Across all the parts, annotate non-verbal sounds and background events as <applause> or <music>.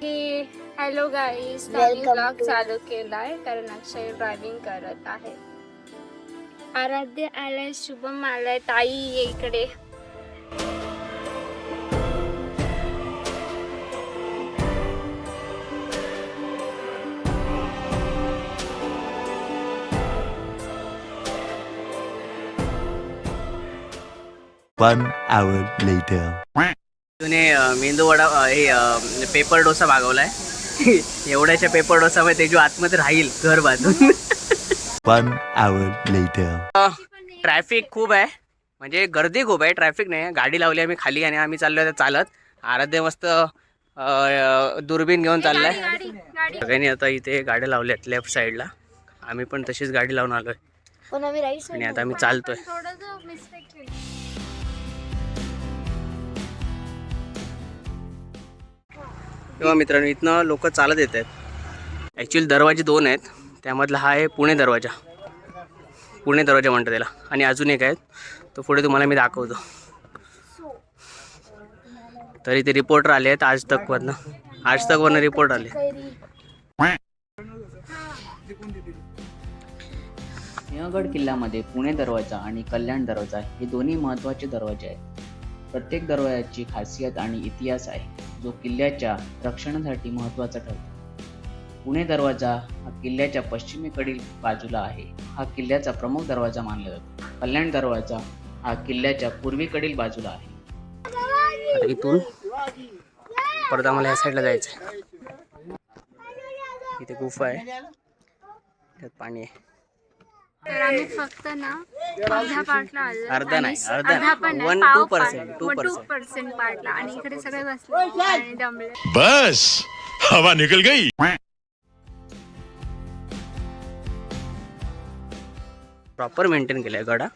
की hello guys blog चालू केलाय कारण अक्षय ड्रायव्हिंग करत आहे. आराध्य आलाय शुभम आलाय ताई ये इकडे. One hour later. जुने मेंदू वडा हे पेपर डोसा मागवलाय. <laughs> एवढ्याच्या पेपर डोसामध्ये ते जो आतमध्ये राहील घर बांधून. One hour later. ट्रॅफिक खूप आहे. म्हणजे गर्दी खूप आहे ट्रॅफिक नाही. गाडी लावली आम्ही खाली आणि आम्ही चाललो आता चालत. आराध्य मस्त दुर्बीण घेऊन चाललाय. गाडी गाडी सगळ्यांनी आता इथे गाड्या लावल्यात लेफ्ट साईडला आम्ही पण तशीच गाडी लावून आलोय. पण आम्ही राईट आणि आता आम्ही चालतोय. तेव्हा मित्रांनो इथनं लोक चालत येत आहेत. ॲक्च्युली दरवाजे दोन आहेत. त्यामधला हा आहे पुणे दरवाजा. पुणे दरवाजा म्हणतात त्याला. आणि अजून एक आहे तो पुढे तुम्हाला मी दाखवतो. तरी ते रिपोर्टर आले आहेत आज तकवरनं आज तकवरनं रिपोर्ट आले सिंहगड किल्ल्यामध्ये पुणे दरवाजा आणि कल्याण दरवाजा हे दोन्ही महत्त्वाचे दरवाजे आहेत. प्रत्येक दरवाजाची खासियत आणि इतिहास आहे जो किल्ल्याच्या रक्षणासाठी महत्त्वाचा ठरतो. पुणे दरवाजा हा किल्ल्याच्या पश्चिमेकडील बाजूला आहे. हा किल्ल्याचा प्रमुख दरवाजा मानला जातो. कल्याण दरवाजा हा किल्ल्याच्या पूर्वेकडील बाजूला आहे. इथून परत आम्हाला या साईडला जायचं आहे इथे गुफा आहे. त्यात पाणी आहे. तर आम्ही फक्त ना अर्धा पार्टला आलो. अर्धा नाही, अर्धा. पण two percent, two two. Percent पार्टला आणि इकडे सगळे बसले. आणि दमले. बस हवा निकल गई. प्रॉपर मेंटेन केलं आहे गडा.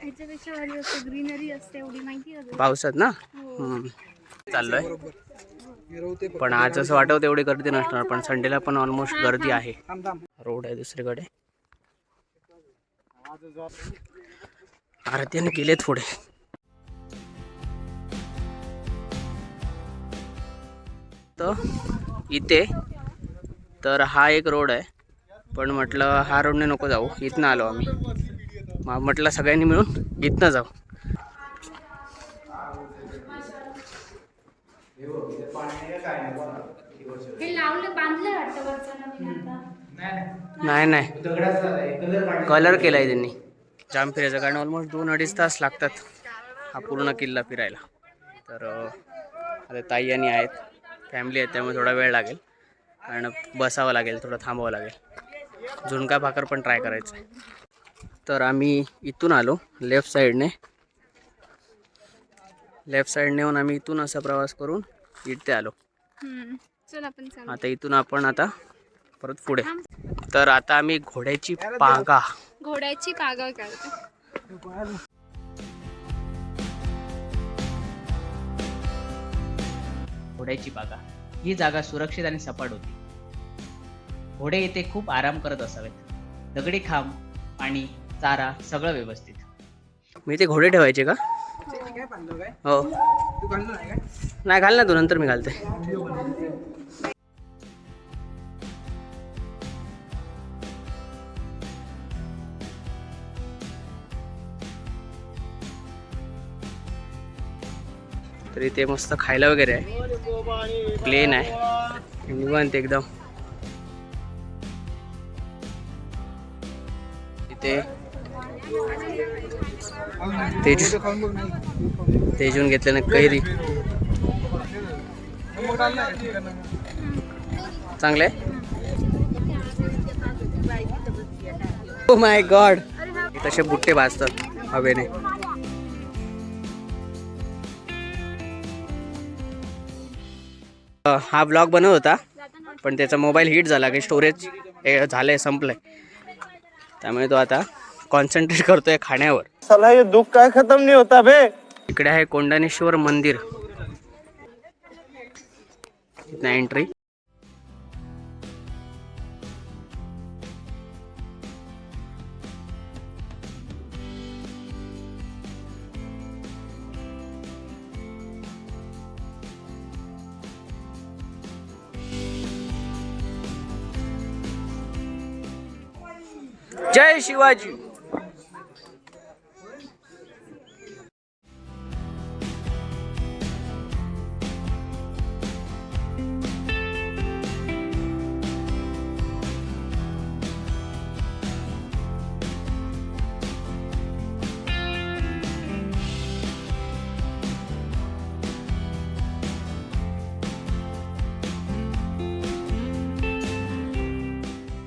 ह्याच्यापेक्षा भारी असते ग्रीनरी असते एवढी माहिती आहे का? पावसात ना? हम्म. चाललोय. पण आज असं वाटत एवढी गर्दी नसणार पण संडेला पण ऑलमोस्ट गर्दी आहे. रोड आहे दुसरीकडे. आरतीने केले थोडे. तर इथे तर हा एक रोड आहे. पण म्हटलं हा रोडने नको जाऊ. इथनं आलो आम्ही. मग म्हटलं सगळ्यांनी मिळून इथनं जाऊ हे लावलं बांधलं वाटतं वरचं नवीन आता नाही नाही. कलर केलाय त्यांनी. जाम फिरायचं कारण ऑलमोस्ट दोन अडीच तास लागतात हा पूर्ण किल्ला फिरायला. तर आता ताई आणि आहेत. फॅमिली आहेत त्यामुळे थोडा वेळ लागेल. कारण बसावं लागेल थोडं थांबावं लागेल. झुणका भाकर पण ट्राय करायचं आहे. तर आम्ही इथून आलो लेफ्ट साईडने लेफ्ट साईडने येऊन आम्ही इथून असा प्रवास करून इथे आलो. आता इथून आपण आता परत पुढे. तर आता आम्ही घोड्याची पागा. घोड्याची पागा करतो घोड्याची बागा ही जागा सुरक्षित आणि सपाट होती. घोडे येथे खूप आराम करत असावेत. दगडी खांब आणि चारा सगळं व्यवस्थित. मी ते घोडे ठेवायचे का? हो. नाही घाल ना तू नंतर मी घालते. तर इथे मस्त खायला वगैरे आहे. प्लेन आहे. निवांत एकदम. इथे तेज तेजून घेतल्यानं कैरी. चांगले ओ माय गॉड तसे बुट्टे भाजतात हवेने. हा ब्लॉग बनवत होता पण त्याचा मोबाईल हिट झाला की स्टोरेज झालंय संपलंय. त्यामुळे तो आता कॉन्सन्ट्रेट करतोय खाण्यावर. साला ये दुख का खत्म नहीं होता बे इकडे आहे कोंडाणेश्वर मंदिर. इथं एंट्री शिवाजी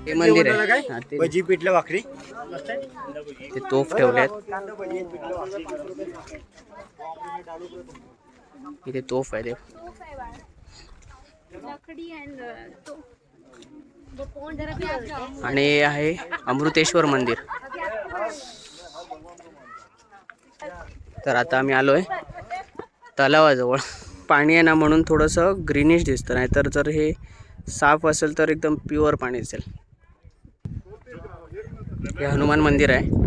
हे मंदिर आहे. हा, ते- भजी पिठलं भाकरी. ते तोफ इथे तोफ आहे ते लकडी अँड तो आणि हे आहे अमृतेश्वर मंदिर. तर आता आम्ही आलोय तलावाजवळ. पाणी आहे ना म्हणून थोडंसं ग्रीनिश दिसतं नाही तर जर हे साफ असेल तर एकदम प्युअर पाणी दिसेल. हे हनुमान मंदिर आहे.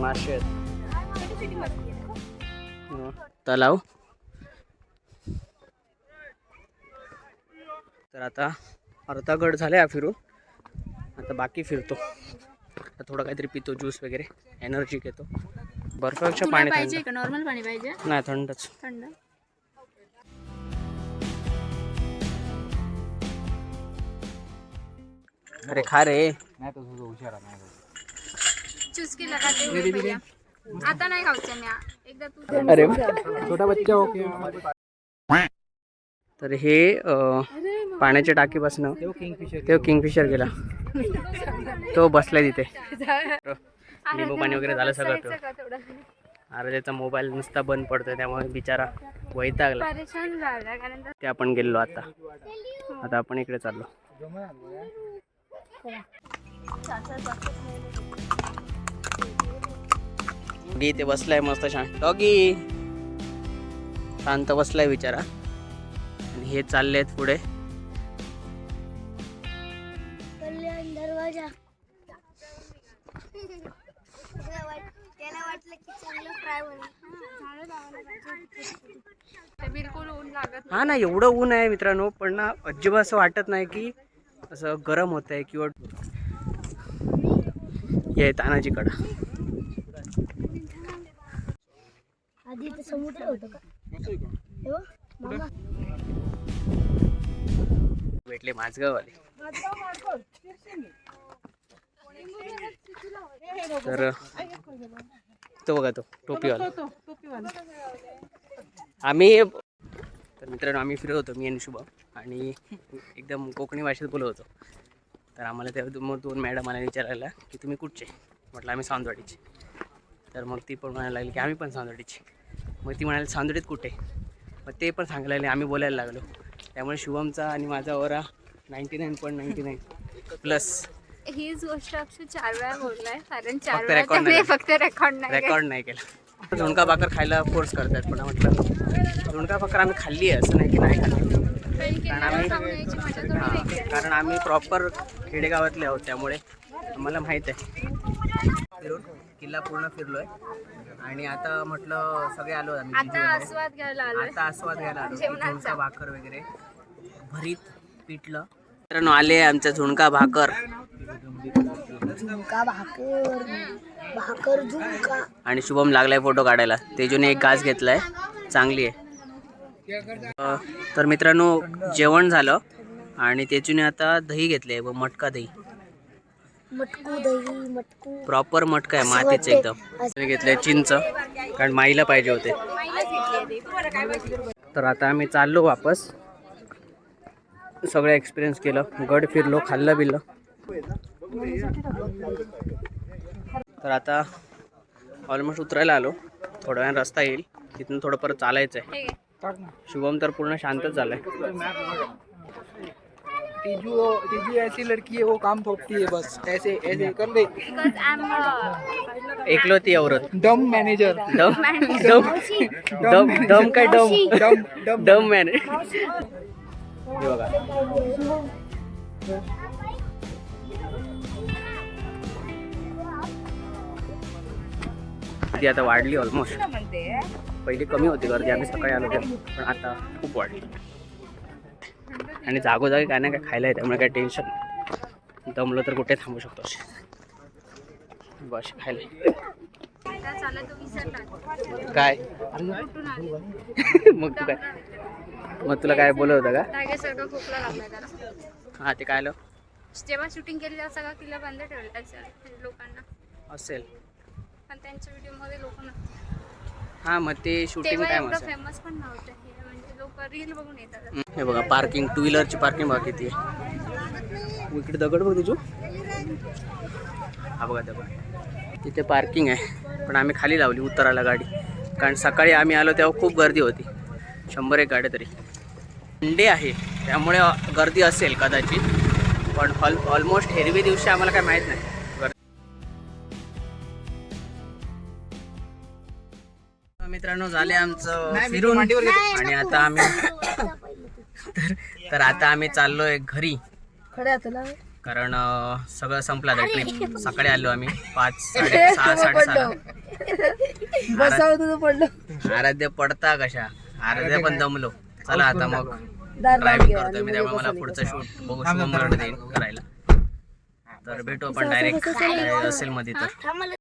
मासे तलाव. तर आता अर्धा गड झाला फिरून. आता बाकी फिरतो. आता थोडं काहीतरी पितो ज्यूस वगैरे एनर्जी घेतो. बर्फापेक्षा तुला पाणी पाहिजे का? नॉर्मल पाणी पाहिजे? नाही थंडच. थंड. अरे खा रे. चूज केला का ते? होईल भैया. आता नाही खाऊचं म्या एकदा तू अरे छोटा बच्चा हो तर हे पाण्याच्या टाकीपासनं तो किंगफिशर गेला. तो बसलाय तिथे. लिंबू पाणी वगैरे झालं सगळं तो. अरे त्याचा मोबाईल नुसता बंद पडतोय त्यामुळे बिचारा वैतागला. ते आपण गेलो आता. आता आपण इकडे चाललो. डॉगी इथे बसलाय मस्त छान डॉगी! शांत बसलाय बिचारा. आणि हे चालले आहेत पुढे. हा ना एवढं ऊन आहे मित्रांनो पण ना अजिबात असं वाटत नाही की असं गरम होत आहे किंवा हे आहे तानाजीकडं. आधी इथं समुद्र होतं का? हे बघ, मामा भेटले माझगाववाले तर तो बघा तो टोपीवाला. आम्ही तर मित्रांनो आम्ही फिरत होतो मी आणि शुभम आणि एकदम कोकणी भाषेत बोलत होतो. तर आम्हाला त्या मग दोन मॅडम मला विचारायला की तुम्ही कुठचे? म्हटलं आम्ही सावंतवाडीचे तर मग ती पण म्हणायला लागली की आम्ही पण सावंतवाडीचे मग ती म्हणाली सावंतवाडीत कुठे? मग ते पण सांगायला लागले आम्ही बोलायला लागलो. त्यामुळे शुभमचा आणि माझा aura ninety nine point ninety nine plus हीच गोष्ट अक्षय चार वेळा बोललाय कारण चार फक्त वेळा. फक्त रेकॉर्ड नाही रेकॉर्ड नाही केला. झुणका भाकर खायला फोर्स करतात पण म्हटलं झुणका भाकर आम्ही खाल्ली आहे असं नाही की नाही खाल्ली. कारण आम्ही हां, कारण आम्ही प्रॉपर खेडेगावातले आहोत त्यामुळे आम्हाला माहीत आहे. फिरून किल्ला पूर्ण फिरलोय. आणि आता म्हटलं सगळे आलो आम्ही आता. आस्वाद घ्यायला आलोय. आता आस्वाद घ्यायला आलो. झुणका भाकर वगैरे भरीत पिठलं. मित्रांनो आले आमच्या झुणका भाकर. झुमका भाकर. भाकर झुमका आणि शुभम लागलाय फोटो काढायला. तेजूने एक घास घेतलाय. चांगली आहे. तर मित्रांनो जेवण झालं. आणि तेजूने आता दही घेतले व मटका दही. मटकू दही मटकू. प्रॉपर मटका आहे मातीचं एकदम. घेतलंय चिंच कारण माईला पाहिजे होते. तर आता आम्ही चाललो वापस. सगळं एक्सपिरियन्स केलं. गड फिरलो खाल्लं बिल्लं. तर आता ऑलमोस्ट उतरायला आलो. थोड्या वेळाने रस्ता येईल. तिथून थोडं परत चालायचं आहे. शुभम तर पूर्ण शांतच झालाय. तीजू तीजू ऐसी लड़की है वो काम थोपती है बस. ऐसे ऐसे कर a एकलोती औरत. डम मैनेजर दम दम दम दम काय डम डम डम डम मॅन हे बघा. ती आता वाढली ऑलमोस्ट पहिली कमी होती गर्दी आम्ही सकाळी आलो पण आता खूप वाढली. आणि जागोजागी काय ना काय खायला आहे त्यामुळे काय टेन्शन नाही. दमलो तर कुठे थांबू शकतो असे बस खायला काय <laughs> मग तू काय? मग तुला काय बोलत होतं का? जागेसारखं खोकला लागला त्याला. हां ते काय आलं? जेव्हा शूटिंग केली तेव्हा सगळा किल्ला बंद ठेवला सर लोकांना. असेल. पण त्यांच्या व्हिडिओमध्ये लोक नव्हते. हां मग ते शूटिंग तेव्हा टाईम एवढं असेल. फेमस पण नव्हतं. हे म्हणजे लोक रील बघून येतात. हं, हे बघा पार्किंग टू व्हीलरची पार्किंग बघा किती आहे. इकडे दगड बघ तुझू हा बघा दगड. तिथे पार्किंग आहे पण आम्ही खाली लावली उतरायला गाडी. कारण सकाळी आम्ही आलो तेव्हा खूप गर्दी होती. शंभर एक गाड्या तरी. संडे आहे त्यामुळे गर्दी असेल कदाचित. पण ऑल ऑलमोस्ट हेरवी दिवशी आम्हाला काय माहीत नाही. मित्रांनो झाले आमचं फिरून. आणि आता आम्ही तर तर आता आम्ही चाललोय घरी. कारण सगळं संपलं आता ट्रिप. सकाळी आलो आम्ही. पाच साडे सहा <laughs> तुझं पडलं. आराध्य पडता कशा? आराध्य पण दमलो. चला आता मग ड्रायव्हिंग करतोय मी. त्यामुळे मला पुढचं शूट बघू शुभम देईन करायला. तर भेटू आपण डायरेक्ट असेल मध्ये तर.